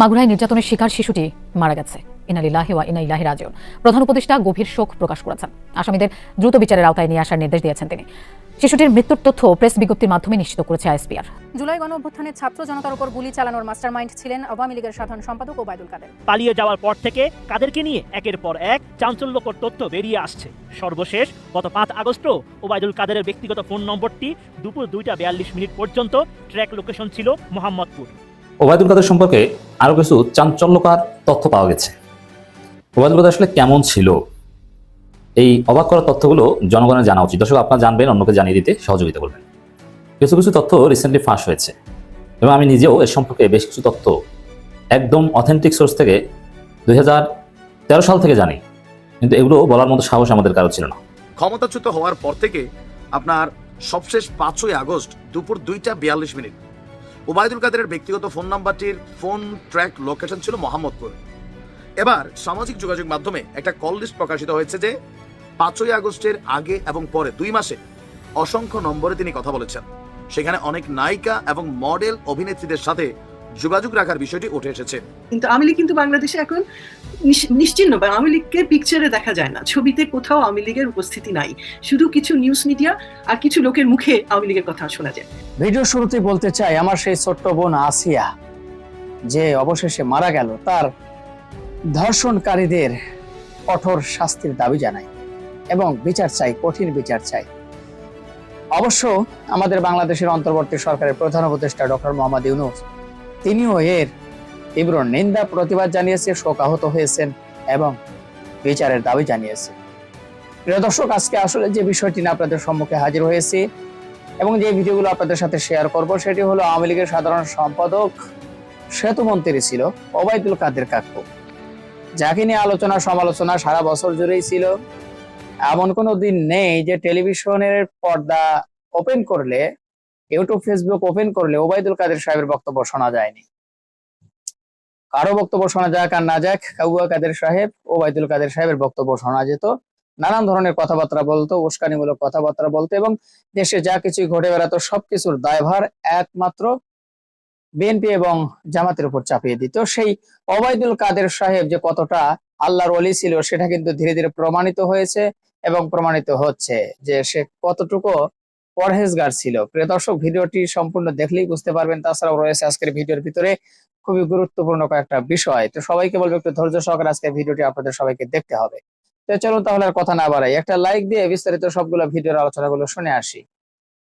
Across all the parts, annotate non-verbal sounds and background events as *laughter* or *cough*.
মাগুরায় নির্যাতনের শিকার শিশুটি মারা গেছে। ইনালিল্লাহি ওয়া ইনা ইলাহি রাজিউন। প্রধান উপদেষ্টা গভীর শোক প্রকাশ করেছেন। আসামিদের দ্রুত বিচারের আওতায় নিয়ে আসার নির্দেশ দিয়েছেন তিনি। শিশুটির মৃত্যুর তথ্য প্রেস বিজ্ঞপ্তির মাধ্যমে নিশ্চিত করেছে আইএসপিআর। জুলাই গণ অভ্যুত্থানে ছাত্র জনতার উপর গুলি চালানোর মাস্টারমাইন্ড ছিলেন আওয়ামী লীগের সাধারণ সম্পাদক ওবায়দুল কাদের। পালিয়ে যাওয়ার পর থেকে কাদেরকে নিয়ে একের পর এক চাঞ্চল্যকর তথ্য বেরিয়ে আসছে। সর্বশেষ গত পাঁচ আগস্টও ওবায়দুল কাদেরের ব্যক্তিগত ফোন নম্বরটি দুপুর দুইটা বিয়াল্লিশ মিনিট পর্যন্ত ট্র্যাক লোকেশন ছিল মোহাম্মদপুর। ওবায়দুল কাদের সম্পর্কে আরও কিছু চাঞ্চল্যকার তথ্য পাওয়া গেছে। ওবায়দুল কাদের আসলে কেমন ছিল? এই অবাক করা তথ্যগুলো জনগণের জানা উচিত। দর্শক, আপনারা জানবেন, অন্যকে জানিয়ে দিতে সহযোগিতা করবেন। কিছু কিছু তথ্য রিসেন্টলি ফাঁস হয়েছে এবং আমি নিজেও এর সম্পর্কে বেশ কিছু তথ্য একদম অথেন্টিক সোর্স থেকে দুই হাজার তেরো সাল থেকে জানি। কিন্তু এগুলো বলার মতো সাহস আমাদের কারও ছিল না। ক্ষমতাচ্যুত হওয়ার পর থেকে আপনার সবশেষ পাঁচই আগস্ট দুপুর দুইটা বিয়াল্লিশ মিনিট। ওবায়দুল কাদেরের ব্যক্তিগত ফোন নাম্বারটির ফোন ট্র্যাক লোকেশন ছিল মোহাম্মদপুর। এবার সামাজিক যোগাযোগ মাধ্যমে একটা কল লিস্ট প্রকাশিত হয়েছে যে পাঁচই আগস্টের আগে এবং পরে দুই মাসে অসংখ্য নম্বরে তিনি কথা বলেছেন। সেখানে অনেক নায়িকা এবং মডেল অভিনেত্রীদের সাথে যোগাযোগ রাখার বিষয়টি উঠে এসেছে। কিন্তু আওয়ামী লীগ কিন্তু বাংলাদেশে এখন নিশ- নিশ্চিহ্ন বা আওয়ামী লীগকে পিকচারে দেখা যায় না। ছবিতে কোথাও আওয়ামী লীগের উপস্থিতি নাই। শুধু কিছু নিউজ মিডিয়া আর কিছু লোকের মুখে আওয়ামী লীগের কথা শোনা যায়। ভিডিও শুরুতেই বলতে চাই আমার সেই ছোট্ট বোন আসিয়া যে অবশেষে মারা গেল তার ধর্ষণকারীদের কঠোর শাস্তির দাবি জানাই এবং বিচার চাই কঠিন বিচার চাই। অবশ্য আমাদের বাংলাদেশের অন্তর্বর্তী সরকারের প্রধান উপদেষ্টা ডক্টর মোহাম্মদ ইউনুস তিনিও এর তীব্র নিন্দা, প্রতিবাদ জানিয়েছে, শোকাহত হয়েছেন এবং বিচারের দাবি জানিয়েছেন প্রিয় দর্শক, আজকে আসলে যে বিষয়টি নিয়ে আপনাদের সম্মুখে হাজির হয়েছি এবং যে ভিডিওগুলো আপনাদের সাথে শেয়ার করব, সেটি হলো আওয়ামী লীগের সাধারণ সম্পাদক সেতু মন্ত্রী ছিল ওবায়দুল কাদের কাকু। যাকে নিয়ে আলোচনা সমালোচনা সারা বছর জুড়েই ছিল। এমন কোনো দিন নেই যে টেলিভিশনের পর্দা ওপেন করলে ইউটিউব, ফেসবুক ওপেন করলে ওবায়দুল কাদের সাহেবের বক্তব্য শোনা যায়নি। কারও বক্তব্য শোনা যাক আর না যাক, কাউয়া কাদের সাহেব, ওবায়দুল কাদের সাহেবের বক্তব্য শোনা যেত। নানান ধরনের কথাবার্তা বলতো, উস্কানিমূলক কথাবার্তা বলতো এবং দেশে যা কিছু ঘটে বেড়াতো সবকিছুর দায়ভার একমাত্র বিএনপি এবং জামাতের উপর চাপিয়ে দিত। সেই ওবায়দুল কাদের সাহেব যে কতটা আল্লাহর অলি ছিল সেটা কিন্তু ধীরে ধীরে প্রমাণিত হয়েছে এবং প্রমাণিত হচ্ছে যে সে কতটুকু পরহেজগার ছিল। প্রিয় দর্শক, ভিডিওটি সম্পূর্ণ দেখলেই বুঝতে পারবেন। তাছাড়াও রয়েছে আজকের ভিডিওর ভিতরে খুবই গুরুত্বপূর্ণ কয়েকটা বিষয়। তো সবাইকে বলব একটু ধৈর্য সহকারে আজকের ভিডিওটি আপনাদের সবাইকে দেখতে হবে। তো চলুন তাহলে আর কথা না বাড়াই। একটা লাইক দিয়ে বিস্তারিত সবগুলো ভিডিওর আলোচনাগুলো শুনে আসি।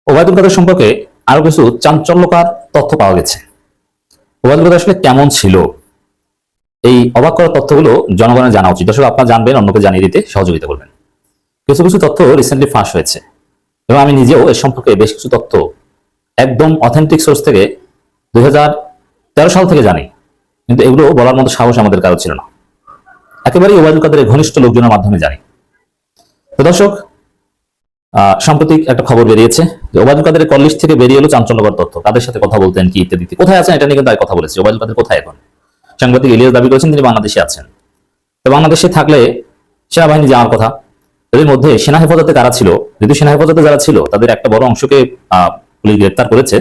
ওবায়দুল কাদের সম্পর্কে আরও কিছু চাঞ্চল্যকর তথ্য পাওয়া গেছে। ওবায়দুল কাদের আসলে কেমন ছিল? এই অবাক করা তথ্যগুলো জনগণের জানা উচিত। দর্শক, আপনারা জানবেন, অন্যকে জানিয়ে দিতে সহযোগিতা করবেন। কিছু কিছু তথ্য রিসেন্টলি ফাঁস হয়েছে। এবং আমি নিজেও এর সম্পর্কে বেশ কিছু তথ্য একদম অথেন্টিক সোর্স থেকে দুই হাজার তেরো সাল থেকে জানি। কিন্তু এগুলো বলার মতো সাহস আমাদের কারও ছিল না। একেবারেই ওবায়দুল কাদের ঘনিষ্ঠ লোকজনের মাধ্যমে জানি। তো দর্শক সাম্প্রতিক একটা খবর বেরিয়েছে যে ওবায়দুল কাদের কল লিস্ট থেকে বেরিয়ে এলো চাঞ্চল্যকর তথ্য। কাদের সাথে কথা বলতেন, কি ইত্যাদি। কোথায় আছেন এটা নিয়ে কিন্তু কথা বলেছে। ওবায়দুল কাদের কোথায় এখন? সাংবাদিক ইলিয়াস দাবি করেছেন, তিনি বাংলাদেশে আছেন। তো বাংলাদেশে থাকলে সেনাবাহিনী যাওয়ার কথা। এদের মধ্যে সেনা হেফাজতে কারা ছিল? যদি সেনা হেফাজতে যারা ছিল, তাদের একটা বড় অংশকে পুলিশ গ্রেপ্তার করেছে।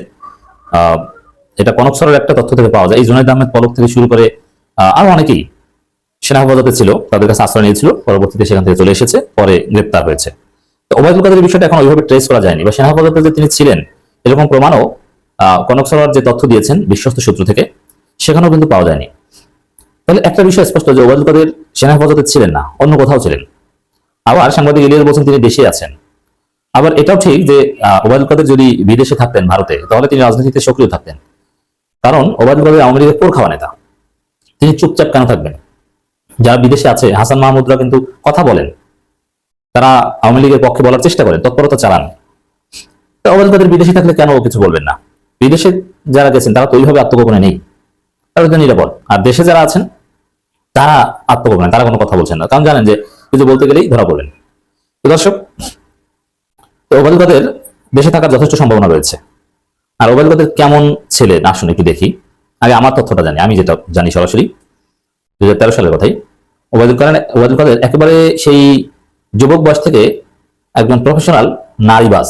এটা কনক সরের একটা তথ্য থেকে পাওয়া যায়। এই জুনাইদ আহমেদ পলক থেকে শুরু করে আরও অনেকেই সেনা হেফাজতে ছিল, তাদের কাছে আশ্রয় নিয়েছিল, পরবর্তীতে সেখান থেকে চলে এসেছে, পরে গ্রেপ্তার হয়েছে। তো ওবায়দুল কাদের বিষয়টা এখন ওইভাবে ট্রেস করা যায়নি। বা সেনা হেফাজতে যে তিনি ছিলেন, এরকম প্রমাণও কনক সরোয়ার যে তথ্য দিয়েছেন বিশ্বস্ত সূত্র থেকে, সেখানেও কিন্তু পাওয়া যায়নি। তাহলে একটা বিষয় স্পষ্ট যে ওবায়দুল কাদের সেনা হেফাজতে ছিলেন না, অন্য কোথাও ছিলেন। আবার সাংবাদিক ইলিয়াস বলছেন তিনি দেশে আছেন। আবার এটাও ঠিক যে ওবায়দুল কাদের যদি বিদেশে থাকতেন ভারতে, তাহলে তিনি রাজনীতিতে সক্রিয় থাকতেন। কারণ ওবায়দুল কাদের আওয়ামী লীগের পোর খাওয়া নেতা। তিনি চুপচাপ কেন থাকবেন? যারা বিদেশে আছে, হাসান মাহমুদরা কিন্তু কথা বলেন। তারা আওয়ামী লীগের পক্ষে বলার চেষ্টা করেন, তৎপরতা চালান। ওবায়দুল কাদের বিদেশে থাকলে কেন কিছু বলবেন না? বিদেশে যারা গেছেন, তারা তো ওইভাবে আত্মগোপনে নেই। তারা নিরাপদ। আর দেশে যারা আছেন, তারা আত্মগোপনে তারা কোনো কথা বলছেন না। কারণ জানেন যে কিছু বলতে গেলেই ধরা পড়বেন তো দর্শক, তো ওবায়দুল কাদের দেশে থাকার যথেষ্ট সম্ভাবনা রয়েছে। আর ওবায়দুল কাদের কেমন ছেলে? না শুনে কি দেখি? আগে আমার তথ্যটা জানি, আমি যেটা জানি সরাসরি। দুই হাজার তেরো সালের কথাই। ওবায়দুল কাদের ওবায়দুল কাদের একেবারে সেই যুবক বয়স থেকে একজন প্রফেশনাল নারীবাজ।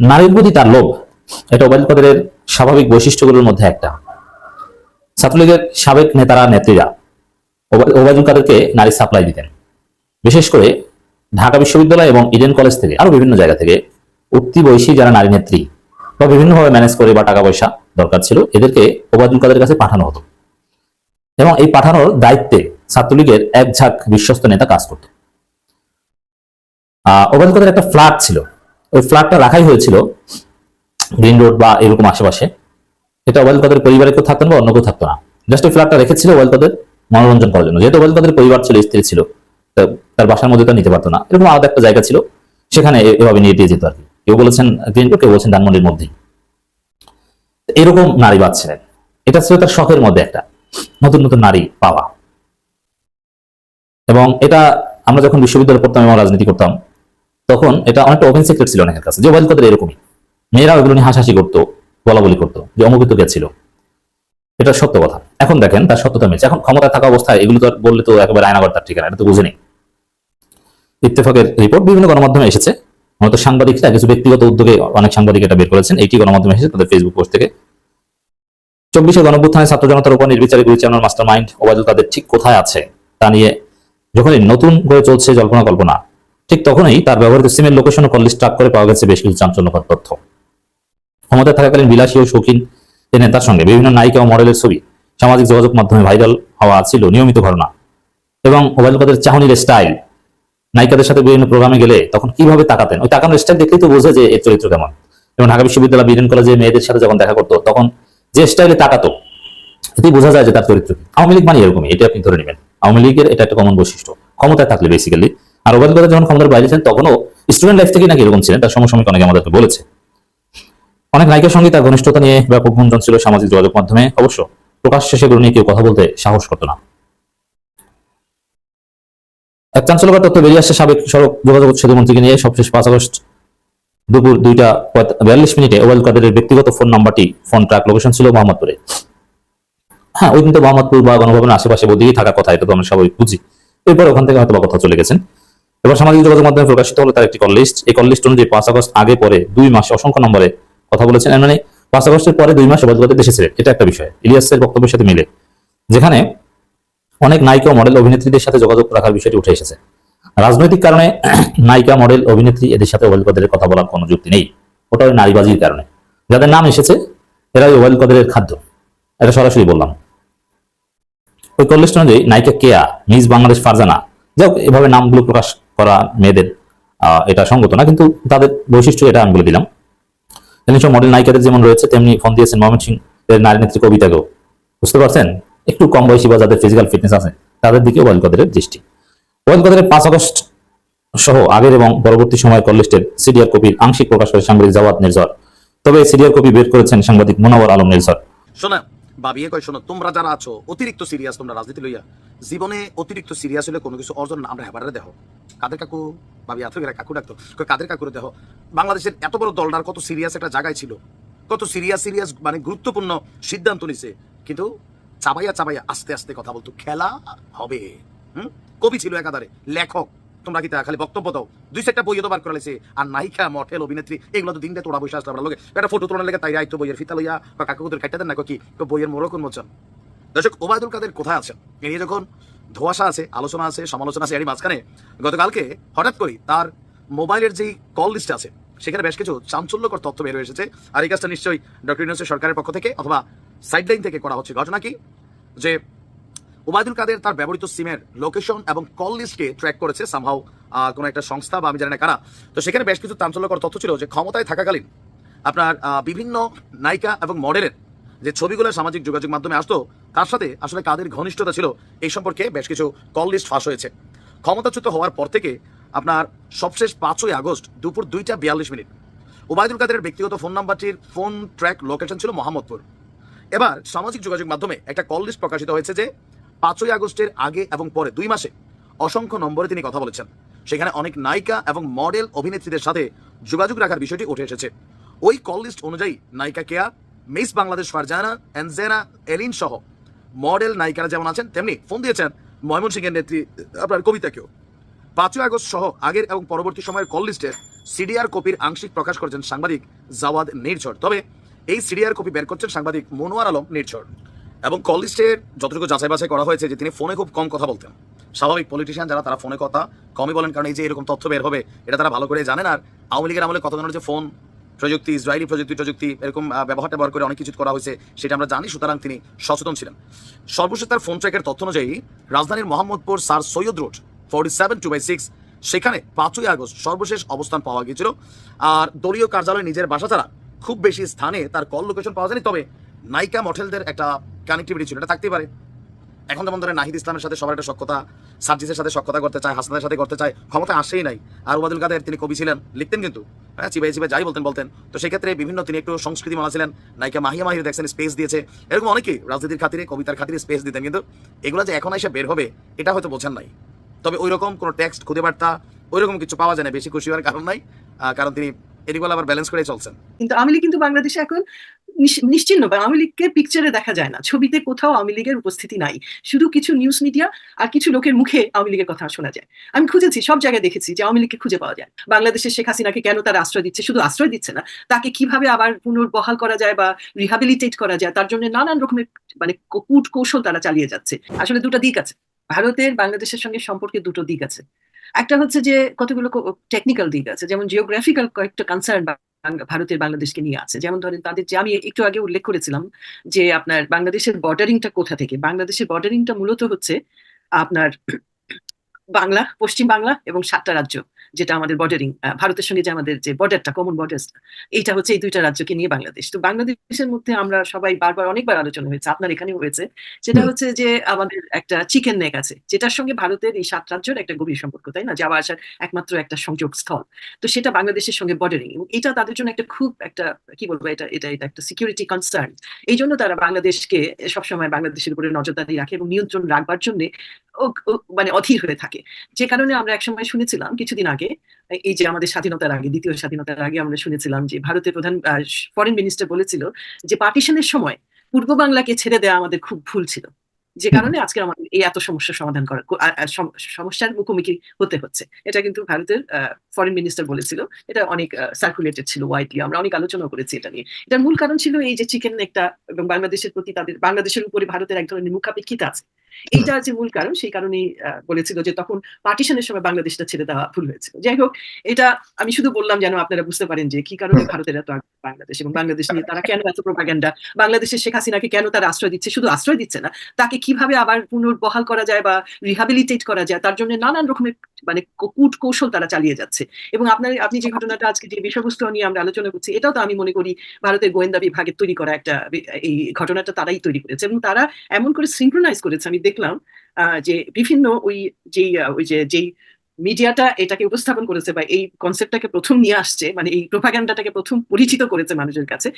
নারীর প্রতি তার লোভ, এটা ওবায়দুল কাদেরের স্বাভাবিক বৈশিষ্ট্যগুলোর মধ্যে একটা। ছাত্রলীগের সাবেক নেতারা, নেত্রীরা ওবায়দুল কাদেরকে নারী সাপ্লাই দিতেন। বিশেষ করে ঢাকা বিশ্ববিদ্যালয় এবং ইডেন কলেজ থেকে আরও বিভিন্ন জায়গা থেকে উঠতি বয়সী যারা নারী নেত্রী বা বিভিন্নভাবে ম্যানেজ করে বা টাকা পয়সা দরকার ছিল, এদেরকে ওবায়দুল কাদের কাছে পাঠানো হতো। এবং এই পাঠানোর দায়িত্বে ছাত্রলীগের এক ঝাঁক বিশ্বস্ত নেতা কাজ করত ওবায়দুল কাদের একটা ফ্ল্যাট ছিল। ওই ফ্ল্যাটটা রাখাই হয়েছিল গ্রিন রোড বা এরকম আশেপাশে। এটা ওবায়দুল কাদের পরিবারে কেউ থাকতেন বা অন্য কেউ থাকতো না। জাস্ট ওই ফ্ল্যাটটা রেখেছিল ওবায়দুল কাদের। মনোরঞ্জন করার জন্য। যেহেতু ওবায়দুল কাদের পরিবার ছিল, স্ত্রী ছিল তার বাসার মধ্যে তো নিতে পারতো না। এরকম আলাদা একটা জায়গা ছিল, সেখানে এভাবে নিয়ে দিয়ে যেত আর কি। কেউ বলেছেন গ্রিন রোড কেউ বলছেন ধানমন্ডির মধ্যেই। এরকম নারী বাঁচছিলেন এটা ছিল তার শখের মধ্যে একটা, নতুন নতুন নারী পাওয়া। এবং এটা আমরা যখন বিশ্ববিদ্যালয়ে পড়তাম এবং রাজনীতি করতাম, তখন এটা অনেকটা ওপেন সিক্রেট ছিল অনেকের কাছে, যে ওবায়দুল কাদের এরকমই। মেয়েরা ওগুলো নিয়ে হাসাহাসি করতো বলা বলি করতো, যে অমুকিত ছিল এটা সত্য কথা। এখন দেখেন, তার সত্যতা মিলছে। এখন ক্ষমতায় থাকা অবস্থায় এগুলো তো বললে তো একেবারে আয়নাগর তার ঠিকানা, এটা তো বুঝেনি। ইত্তেফাকের রিপোর্ট বিভিন্ন গণমাধ্যমে এসেছে। মূলত সাংবাদিকরা, কিছু ব্যক্তিগত উদ্যোগে অনেক সাংবাদিক এটা বের করেছেন। এইটি গণমাধ্যমে এসেছে তাদের ফেসবুক পোস্ট থেকে। চব্বিশে গণভ্যুত্থানে ছাত্র জনতার উপর নির্বিচারে গুলি চালানোর মাস্টার মাইন্ড ওবায়দুল কাদের ঠিক কোথায় আছে, তা নিয়ে যখনই নতুন করে চলছে জল্পনা কল্পনা, ঠিক তখনই তার ব্যবহৃত সিমের লোকেশন ও কল ট্রাক করে পাওয়া গেছে বেশ কিছু চাঞ্চল্যকর তথ্য। ক্ষমতায় থাকাকালীন বিলাসী ও শৌখিন এই নেতার সঙ্গে বিভিন্ন নায়িকা ও মডেলের ছবি, সামাজিক যোগাযোগ মাধ্যমে ভাইরাল হওয়া ছিল নিয়মিত ঘটনা। এবং ওবায়দুল কাদের চাহনির স্টাইল নায়িকাদের সাথে বিভিন্ন প্রোগ্রামে গেলে তখন কীভাবে তাকাতেন? ওই তাকানোর স্টাইল দেখলেই তো বোঝে যে এর চরিত্র কেমন। এবং ঢাকা বিশ্ববিদ্যালয় বিডেন কলেজে মেয়েদের সাথে যখন দেখা করতো, তখন যে স্টাইলে তাকাতো, এতেই বোঝা যায় যে তার চরিত্র। আওয়ামী লীগ মানে এরকমই এটা আপনি ধরে নেবেন। আওয়ামী লীগের এটা একটা কমন বৈশিষ্ট্য, ক্ষমতায় থাকলে বেসিক্যালি আর ওবায়দুল কাদের যখন ক্ষমতার বাইরে ছিলেন, তখনও স্টুডেন্ট লাইফ থেকে নাকি এরকম ছিলেন, তার সমসাময়িক অনেকে আমাদেরকে বলেছে। অনেক নায়িকার সঙ্গে তার ঘনিষ্ঠতা নিয়ে ব্যাপক গুঞ্জন ছিল সামাজিক যোগাযোগ মাধ্যমে। অবশ্য প্রকাশ্যে সেগুলো নিয়ে কেউ কথা বলতে সাহস করতো না। এক চাঞ্চল্যকর তথ্য বেরিয়ে আসছে সাবেক সড়ক যোগাযোগ সেতুমন্ত্রীকে নিয়ে। সবশেষ পাঁচ আগস্ট দুপুর দুইটা বিয়াল্লিশ মিনিটে ওবায়দুল কাদেরের ব্যক্তিগত ফোন নাম্বারটি, ফোন ট্রাক লোকেশন ছিল মোহাম্মদপুরে। হ্যাঁ ওই দিন তো মোহাম্মদপুর বা গণভবনের আশেপাশে ওদিকেই থাকার কথা, এটা তো আমরা সবাই বুঝি। এরপর ওখান থেকে হয়তো বা কথা চলে গেছেন। এবার সামাজিক যোগাযোগ মাধ্যমে প্রকাশিত হলো তার একটি কল লিস্ট। এই কল লিস্ট অনুযায়ী পাঁচ আগস্ট আগে পরে দুই মাসে অসংখ্য নম্বরে কথা বলেছেন। মানে পাঁচ আগস্টের পরে দুই মাস কাদের দেশে ছিলেন। এটা একটা বিষয়। ইলিয়াসের বক্তব্যের সাথে মিলে। যেখানে অনেক নায়িকা মডেল অভিনেত্রীদের সাথে যোগাযোগ রাখার বিষয়টি উঠে এসেছে। রাজনৈতিক কারণে *clears throat* নায়িকা, মডেল, অভিনেত্রী এদের সাথে ওবায়দুল কাদেরের কথা বলার কোনো যুক্তি নেই। ওটা ওই নারীবাজির কারণে। যাদের নাম এসেছে, এরাই ওবায়দুল কাদেরের খাদ্য। এটা সরাসরি বললাম। ওই কলিস্ট অনুযায়ী নায়িকা কেয়া মিস বাংলাদেশ ফারজানা। যাই হোক, এভাবে নামগুলো প্রকাশ করা মেয়েদের এটা সঙ্গত না, কিন্তু তাদের বৈশিষ্ট্য এটা আমি বলে দিলাম। সব মডেল নায়িকাদের যেমন রয়েছে, তেমনি ফোন দিয়েছেন ময়মন সিং এর নারী নেত্রী কবিতাকেও বুঝতে পারছেন? একটু কম বয়সী বা যাদের ফিজিক্যাল ফিটনেস আছে, তাদের দিকে ওয়াইল কদের দৃষ্টি। ওয়াইল কদের পাঁচ আগস্ট সহ আগের এবং পরবর্তী সময় কলিস্টের সিডিআর কপির আংশিক প্রকাশ করে সাংবাদিক জাওয়াত নির্ঝর। তবে সিডিআর কপি বের করেছেন সাংবাদিক মুনাওয়ার আলম নির্ঝর। শোনা বাবিয়ে কয়, শোনো, তোমরা যারা আছো, অতিরিক্ত সিরিয়াস তোমরা রাজনীতি লইয়া। জীবনে অতিরিক্ত সিরিয়াস হলে কোনো কিছু অর্জন আমরা হেবারে দেখো কাদের কাকু? ভাবি এত করে কাকু ডাকতো। কাদের কাকুরে দেখো বাংলাদেশের এত বড় দলটার কত সিরিয়াস একটা জায়গায় ছিল। কত সিরিয়াস সিরিয়াস মানে গুরুত্বপূর্ণ সিদ্ধান্ত নিছে। কিন্তু চাবাইয়া চাবাইয়া আস্তে আস্তে কথা বলতো, খেলা হবে। হুম? কবি ছিল একাধারে, লেখক। তোমরা কি তা খালি বক্তব্য দাও? দুই চারটা বইও তো বার করে লেছে। আর নায়িকা, মঠেল, অভিনেত্রী, এগুলো তো দিনটা তোরা বসে আসলে আমরা লোকে একটা ফটো তোলার লেগে তাই আইতো বইয়ের ফিতা লইয়া বা কাকু কুদের খাইতে দেন না কি বইয়ের মোড়ক উন্মোচন। দর্শক, ওবায়দুল কাদের কোথায় আছেন এ যখন ধোয়াশা আছে, আলোচনা আছে, সমালোচনা আছে এরই মাঝখানে গতকালকে হঠাৎ করেই তার মোবাইলের যেই কল লিস্ট আছে, সেখানে বেশ কিছু চাঞ্চল্যকর তথ্য বের এসেছে। আর এই কাজটা নিশ্চয়ই ডক্টর ইউনুসের সরকারের পক্ষ থেকে অথবা সাইডলাইন থেকে করা হচ্ছে। ঘটনা কি? যে ওবায়দুল কাদের তার ব্যবহৃত সিমের লোকেশন এবং কল লিস্টকে ট্র্যাক করেছে সামহাও কোনো একটা সংস্থা বা আমি জানি না কারা। তো সেখানে বেশ কিছু চাঞ্চল্যকর তথ্য ছিল যে ক্ষমতায় থাকাকালীন আপনার বিভিন্ন নায়িকা এবং মডেলের যে ছবিগুলো সামাজিক যোগাযোগ মাধ্যমে আসতো, তার সাথে আসলে কাদের ঘনিষ্ঠতা ছিল এই সম্পর্কে বেশ কিছু কল লিস্ট ফাঁস হয়েছে। ক্ষমতাচ্যুত হওয়ার পর থেকে আপনার সবশেষ পাঁচই আগস্ট দুপুর দুইটা বিয়াল্লিশ মিনিট ওবায়দুল কাদের ব্যক্তিগত ফোন নাম্বারটির ফোন ট্র্যাক লোকেশন ছিল মোহাম্মদপুর। এবার সামাজিক যোগাযোগ মাধ্যমে একটা কল লিস্ট প্রকাশিত হয়েছে যে পাঁচই আগস্টের আগে এবং পরে দুই মাসে অসংখ্য নম্বরে তিনি কথা বলেছেন। সেখানে অনেক নায়িকা এবং মডেল অভিনেত্রীদের সাথে যোগাযোগ রাখার বিষয়টি উঠে এসেছে। ওই কল লিস্ট অনুযায়ী নায়িকা কেয়া, মিস বাংলাদেশ ফারজানা, এনজেনা, এলিন সহ মডেল নায়িকারা যেমন আছেন, তেমনি ফোন দিয়েছেন ময়মনসিংহের নেত্রী, আপনার কবিতাকেও। পাঁচই আগস্ট সহ আগের এবং পরবর্তী সময়ের কল লিস্টের সিডিআর কপির আংশিক প্রকাশ করেছেন সাংবাদিক জাওয়াদ নির্ঝর। তবে এই সিডিআর কপি বের করছেন সাংবাদিক মনোয়ার আলম নির্ঝর। এবং কল যতটুকু যাচাই বাছাই করা হয়েছে যে তিনি ফোনে খুব কম কথা বলতেন। স্বাভাবিক পলিটিশিয়ান যারা তারা ফোনে কথা কমই বলেন, কারণ এই যে এরকম তথ্য বের হবে, এটা তারা ভালো করে জানেন। আর আওয়ামী লীগের আমলে কত ধরনের যে ফোন প্রযুক্তি ইসরায়েলি প্রযুক্তি প্রযুক্তি, এরকম ব্যবহার ব্যবহার করে অনেক কিছু করা হয়েছে, সেটা আমরা জানি, সুতরাং তিনি সচেতন ছিলেন। সর্বশেষ তার ফোন ট্র্যাকের তথ্য অনুযায়ী রাজধানীর Mohammadpur sir Syed road forty seven two by six সেখানে পাঁচই আগস্ট সর্বশেষ অবস্থান পাওয়া গিয়েছিল। আর দলীয় কার্যালয় নিজের বাসা ছাড়া খুব বেশি স্থানে তার কল লোকেশন পাওয়া যায়নি, তবে নাইকা মটেলদের একটা কানেক্টিভিটি ছিল, এটা থাকতেই পারে। এখন যেমন ধরেন নাহিদ ইসলামের সাথে সবার একটা সক্ষতা সার্জিসের সাথে সক্ষতা করতে চায়, হাসনাদের সাথে করতে চায়, ক্ষমতা আসেই নাই। আর উবাদুল কাদের তিনি কবি ছিলেন, লিখতেন কিন্তু। হ্যাঁ চিবাই চিবাই যাই বলতেন বলতেন। তো সেক্ষেত্রে বিভিন্ন তিনি একটু সংস্কৃতি মানা ছিলেন, নায়িকা মাহিয়া মাহির দেখছেন স্পেস দিয়েছে। এরকম অনেকেই রাজনীতির খাতিরে, কবিতার খাতিরে স্পেস দিতেন কিন্তু। এগুলো যে এখন এসে বের হবে, এটা হয়তো বোঝেন নাই। তবে ওই রকম কোনো টেক্সট খুদে বার্তা ওই রকম কিছু পাওয়া যায় না, বেশি খুশি হওয়ার কারণ নাই। কারণ তিনি এদিকগুলো আবার ব্যালেন্স করে চলছেন। কিন্তু লীগ কিন্তু বাংলাদেশে এখন নিশ- নিশ্চিহ্ন বা আওয়ামী লীগকে পিকচারে দেখা যায় না। ছবিতে কোথাও আওয়ামী লীগের উপস্থিতি নাই। শুধু কিছু নিউজ মিডিয়া আর কিছু লোকের মুখে আওয়ামী লীগের কথা শোনা যায়। আমি খুঁজেছি, সব জায়গায় দেখেছি যে আওয়ামী লীগকে খুঁজে পাওয়া যায়। বাংলাদেশের শেখ হাসিনাকে কেন তার আশ্রয় দিচ্ছে? শুধু আশ্রয় দিচ্ছে না, তাকে কীভাবে আবার পুনর্বহাল করা যায় বা রিহাবিলিটেট করা যায়? তার জন্য নানান রকমের মানে কূট কৌশল তারা চালিয়ে যাচ্ছে। আসলে দুটো দিক আছে। ভারতের বাংলাদেশের সঙ্গে সম্পর্কে দুটো দিক আছে। একটা হচ্ছে যে কতগুলো টেকনিক্যাল দিক আছে, যেমন জিওগ্রাফিক্যাল কয়েকটা কনসার্ন ভারতের বাংলাদেশকে নিয়ে আছে। যেমন ধরেন তাদের যে আমি একটু আগে উল্লেখ করেছিলাম যে আপনার বাংলাদেশের বর্ডারিংটা কোথা থেকে? বাংলাদেশের বর্ডারিংটা মূলত হচ্ছে আপনার বাংলা পশ্চিম বাংলা এবং সাতটা রাজ্য যেটা আমাদের বর্ডারিং ভারতের সঙ্গে যে আমাদের যে বর্ডারটা কমন বর্ডার এইটা হচ্ছে এই দুইটা রাজ্যকে নিয়ে বাংলাদেশ। তো বাংলাদেশের মধ্যে আমরা সবাই বারবার অনেকবার আলোচনা হয়েছে আপনার এখানেও হয়েছে সেটা হচ্ছে যে আমাদের একটা চিকেন নেক আছে যেটার সঙ্গে ভারতের এই সাত রাজ্যের একটা গভীর সম্পর্ক তাই না? যাওয়া আসার একমাত্র একটা সংযোগ স্থল। তো সেটা বাংলাদেশের সঙ্গে বর্ডারিং এবং এটা তাদের জন্য একটা খুব একটা কি বলব এটা এটা এটা একটা সিকিউরিটি কনসার্ন এই জন্য তারা বাংলাদেশকে সবসময় বাংলাদেশের উপরে নজরদারি রাখে এবং নিয়ন্ত্রণ রাখবার জন্য মানে অধীর হয়ে থাকে। যে কারণে আমরা একসময় শুনেছিলাম কিছুদিন আগে, এই যে আমাদের স্বাধীনতার আগে, দ্বিতীয় স্বাধীনতার আগে আমরা শুনেছিলাম যে ভারতের প্রধান ফরেন মিনিস্টার বলেছিল যে পার্টিশনের সময় পূর্ব বাংলাকে ছেড়ে দেওয়া আমাদের খুব ভুল ছিল। যে কারণে আজকে আমাদের এই এত সমস্যার সমাধান করা সমস্যার মুখোমুখি হতে হচ্ছে। এটা কিন্তু ভারতের ফরেন মিনিস্টার বলেছিল। এটা অনেক সার্কুলেটেড ছিল ওয়াইডলি আমরা অনেক আলোচনা করেছি এটা নিয়ে। এটার মূল কারণ ছিল এই যে চিকেন একটা এবং বাংলাদেশের প্রতি তাদের বাংলাদেশের উপরে ভারতের এক ধরনের মুখাপেক্ষিতা আছে। এইটা যে মূল কারণ সেই কারণেই বলেছিল যে তখন পার্টিশনের সময় বাংলাদেশটা ছেড়ে দেওয়া ভুল হয়েছিল। যাই হোক এটা আমি শুধু বললাম যেন আপনারা বুঝতে পারেন যে কি কারণে ভারতের এত বাংলাদেশ এবং বাংলাদেশ নিয়ে তারা কেন এত প্রপাগান্ডা বাংলাদেশের শেখ হাসিনাকে কেন তারা আশ্রয় দিচ্ছে? শুধু আশ্রয় দিচ্ছে না তাকে কীভাবে আবার পুনর্বহাল করা যায় বা রিহাবিলিটেট করা যায়, তার জন্য নানান রকমের মানে কুট কৌশল তারা চালিয়ে যাচ্ছে। এবং আপনার, আপনি যে ঘটনাটা আজকে যে বিষয়বস্তু নিয়ে আমরা আলোচনা করছি, এটাও তো আমি মনে করি ভারতের গোয়েন্দা বিভাগের তৈরি করা একটা এই ঘটনাটা তারাই তৈরি করেছে। এবং তারা এমন করে সিঙ্ক্রোনাইজ করেছে, আমি দেখলাম যে বিভিন্ন ওই যেই, ওই যে যেই মিডিয়াটা এটাকে উপস্থাপন করেছে বা এই কনসেপ্টটাকে প্রথম নিয়ে আসছে মানে এই প্রোপাগান্ডাটাকে প্রথম পরিচিত করেছে মানুষের কাছে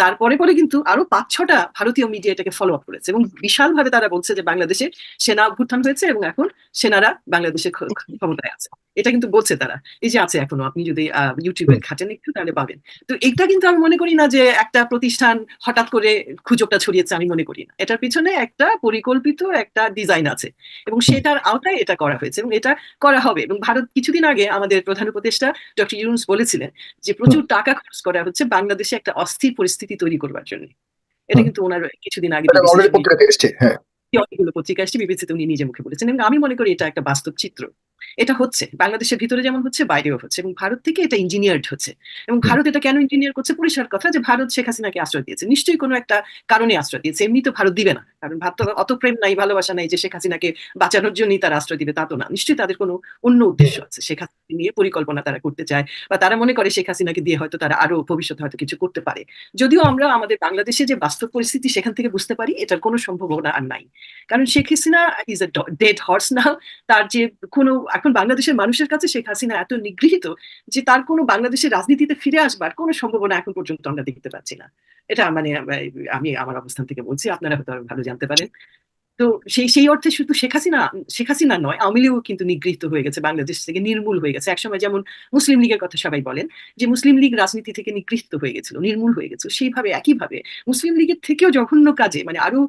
তারপরে পরে কিন্তু আরও পাঁচ ছটা ভারতীয় মিডিয়া এটাকে ফলো আপ করেছে এবং বিশালভাবে তারা বলছে যে বাংলাদেশে সেনা অভ্যুত্থান হয়েছে এবং এখন সেনারা বাংলাদেশের ক্ষমতায় আছে। এটা কিন্তু বলছে তারা। এই যে আছে এখনও আপনি যদি আহ, ইউটিউবে ঘাটেন একটু তাহলে পাবেন। তো এটা কিন্তু আমি মনে করি না যে একটা প্রতিষ্ঠান হঠাৎ করে খুঁজোটা ছড়িয়েছে আমি মনে করি না। এটার পিছনে একটা পরিকল্পিত একটা ডিজাইন আছে এবং সেটার আওতায় এটা করা হয়েছে এবং এটা করা হবে। এবং ভারত কিছুদিন আগে আমাদের প্রধান উপদেষ্টা ডক্টর ইউনুস বলেছিলেন যে প্রচুর টাকা খরচ করা হচ্ছে বাংলাদেশে একটা অস্থির পরিস্থিতি তৈরি করবার জন্য। এটা কিন্তু ওনার কিছুদিন আগে এসছে হ্যাঁ। অনেকগুলো পত্রিকা আসছে বিবেচিত উনি নিজে মুখে বলেছেন। এবং আমি মনে করি এটা একটা বাস্তব চিত্র। এটা হচ্ছে বাংলাদেশের ভিতরে যেমন হচ্ছে বাইরেও হচ্ছে এবং ভারত থেকে এটা ইঞ্জিনিয়ার্ড হচ্ছে। এবং ভারত এটা কেন ইঞ্জিনিয়ার করছে? পরিষ্কার কথা যে ভারত শেখ হাসিনাকে আশ্রয় দিয়েছে। নিশ্চয়ই কোনো একটা কারণে আশ্রয় দিয়েছে। এমনি তো ভারত দিবে না। কারণ ভারত অত প্রেম নাই ভালোবাসা নাই যে শেখ হাসিনাকে বাঁচানোর জন্যই তারা আশ্রয় দিবে তা তো না। নিশ্চয়ই তাদের কোনো অন্য উদ্দেশ্য আছে। শেখ হাসিনা নিয়ে পরিকল্পনা তারা করতে চায় বা তারা মনে করে শেখ হাসিনাকে দিয়ে হয়তো তারা আরও ভবিষ্যতে হয়তো কিছু করতে পারে। যদিও আমরা আমাদের বাংলাদেশে যে বাস্তব পরিস্থিতি সেখান থেকে বুঝতে পারি এটার কোনো সম্ভাবনা আর নাই। কারণ Sheikh Hasina is a dead horse now তার যে কোনো এখন বাংলাদেশের মানুষের কাছে শেখ হাসিনা এত নিগৃহীত যে তার কোনো বাংলাদেশের রাজনীতিতে ফিরে আসবার কোনো সম্ভাবনা এখন পর্যন্ত আমরা দেখতে পাচ্ছি না। এটা মানে আমি আমার অবস্থান থেকে বলছি, আপনারা হয়তো ভালো জানতে পারেন। তো সেই সেই অর্থে শুধু শেখ হাসিনা শেখ হাসিনা নয়, আওয়ামী লীগও কিন্তু নিগৃহীত হয়ে গেছে, বাংলাদেশ থেকে নির্মূল হয়ে গেছে। একসময় যেমন মুসলিম লীগের কথা সবাই বলেন যে মুসলিম লীগ রাজনীতি থেকে নিগৃহীত হয়ে গেছিল, নির্মূল হয়ে গেছিল। সেইভাবে, একইভাবে মুসলিম লীগের থেকেও জঘন্য কাজে মানে আরও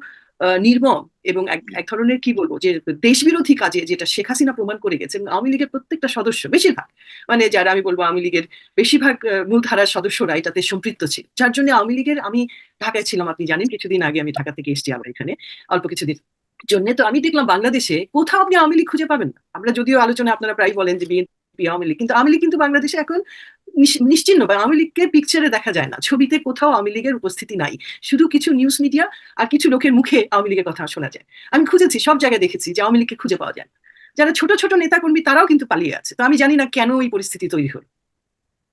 নির্মম এবং এক ধরনের কি বলব যে দেশবিরোধী কাজে যেটা শেখ হাসিনা প্রমাণ করে গেছে এবং আওয়ামী লীগের প্রত্যেকটা সদস্য বেশিরভাগ মানে যারা আমি বলব আওয়ামী লীগের বেশিরভাগ মূলধারার সদস্যরা এটাতে সম্পৃক্ত ছিল। যার জন্য আওয়ামী লীগের আমি ঢাকায় ছিলাম আপনি জানেন কিছুদিন আগে আমি ঢাকা থেকে এসেছি আমার এখানে অল্প কিছুদিন জন্য। তো আমি দেখলাম বাংলাদেশে কোথাও আপনি আওয়ামী লীগ খুঁজে পাবেন না। আমরা যদিও আলোচনা আপনারা প্রায় বলেন যে বিএনপি আওয়ামী লীগ। কিন্তু আওয়ামী লীগ কিন্তু বাংলাদেশে এখন নিশ- নিশ্চিহ্ন বা আওয়ামী লীগকে পিকচারে দেখা যায় না। ছবিতে কোথাও আওয়ামী লীগের উপস্থিতি নাই। শুধু কিছু নিউজ মিডিয়া আর কিছু লোকের মুখে আওয়ামী লীগের কথা শোনা যায়। আমি খুঁজেছি, সব জায়গায় দেখেছি যে আওয়ামী লীগকে খুঁজে পাওয়া যায়। যারা ছোট ছোট নেতাকর্মী তারাও কিন্তু পালিয়ে আছে তো আমি জানি না কেন এই পরিস্থিতি তৈরি হলো।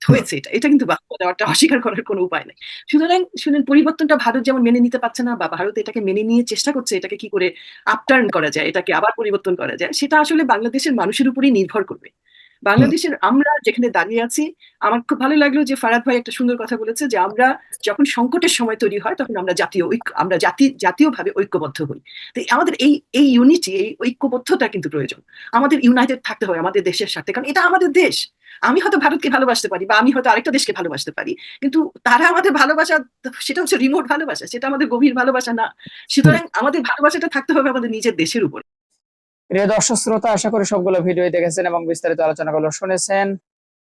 হয়েছে এটা। এটা কিন্তু দেওয়াটা অস্বীকার করার কোনো উপায় নেই। সুতরাং শুনেন পরিবর্তনটা ভারত যেমন মেনে নিতে পারছে না বা ভারত এটাকে মেনে নিয়ে চেষ্টা করছে, এটাকে কি করে আপটার্ন করা যায়, এটাকে আবার পরিবর্তন করা যায়, সেটা আসলে বাংলাদেশের মানুষের উপরেই নির্ভর করবে। বাংলাদেশের আমরা যেখানে দাঁড়িয়ে আছি, আমার খুব ভালো লাগল যে ফারাদ ভাই একটা সুন্দর কথা বলেছে যে আমরা যখন সংকটের সময় তৈরি হয়, তখন আমরা জাতীয় ঐক্য, আমরা জাতি, জাতীয়ভাবে ঐক্যবদ্ধ হই। তো আমাদের এই এই ইউনিটি এই ঐক্যবদ্ধতা কিন্তু প্রয়োজন। আমাদের ইউনাইটেড থাকতে হয় আমাদের দেশের সাথে কারণ এটা আমাদের দেশ। আমি হয়তো ভারতকে ভালোবাসতে পারি বা আমি হয়তো আরেকটা দেশকে ভালোবাসতে পারি, কিন্তু তারা আমাদের ভালোবাসা, সেটা হচ্ছে রিমোট ভালোবাসা, সেটা আমাদের গভীর ভালোবাসা না। সুতরাং আমাদের ভালোবাসাটা থাকতে হবে আমাদের নিজের দেশের উপর। প্রিয় দর্শক শ্রোতা, আশা করি সবগুলো ভিডিও দেখেছেন এবং বিস্তারিত আলোচনাগুলো শুনেছেন।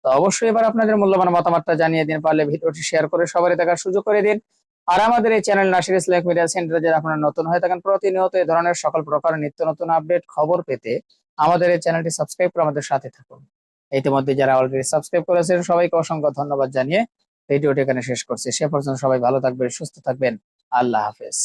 তো অবশ্যই এবার আপনাদের মূল্যবান মতামতটা জানিয়ে দিন, পারলে ভিডিওটি শেয়ার করে সবারই দেখার সুযোগ করে দিন। আর আমাদের এই চ্যানেল নাসির ইসলাম মিডিয়া সেন্টারে যারা আপনারা নতুন হয়ে থাকেন, প্রতিনিয়ত এই ধরনের সকল প্রকার নিত্য নতুন আপডেট খবর পেতে আমাদের এই চ্যানেলটি সাবস্ক্রাইব করে আমাদের সাথে থাকুন। ইতিমধ্যে যারা অলরেডি সাবস্ক্রাইব করেছেন, সবাইকে অসংখ্য ধন্যবাদ জানিয়ে ভিডিওটি এখানে শেষ করছি। সে পর্যন্ত সবাই ভালো থাকবেন, সুস্থ থাকবেন। আল্লাহ হাফেজ।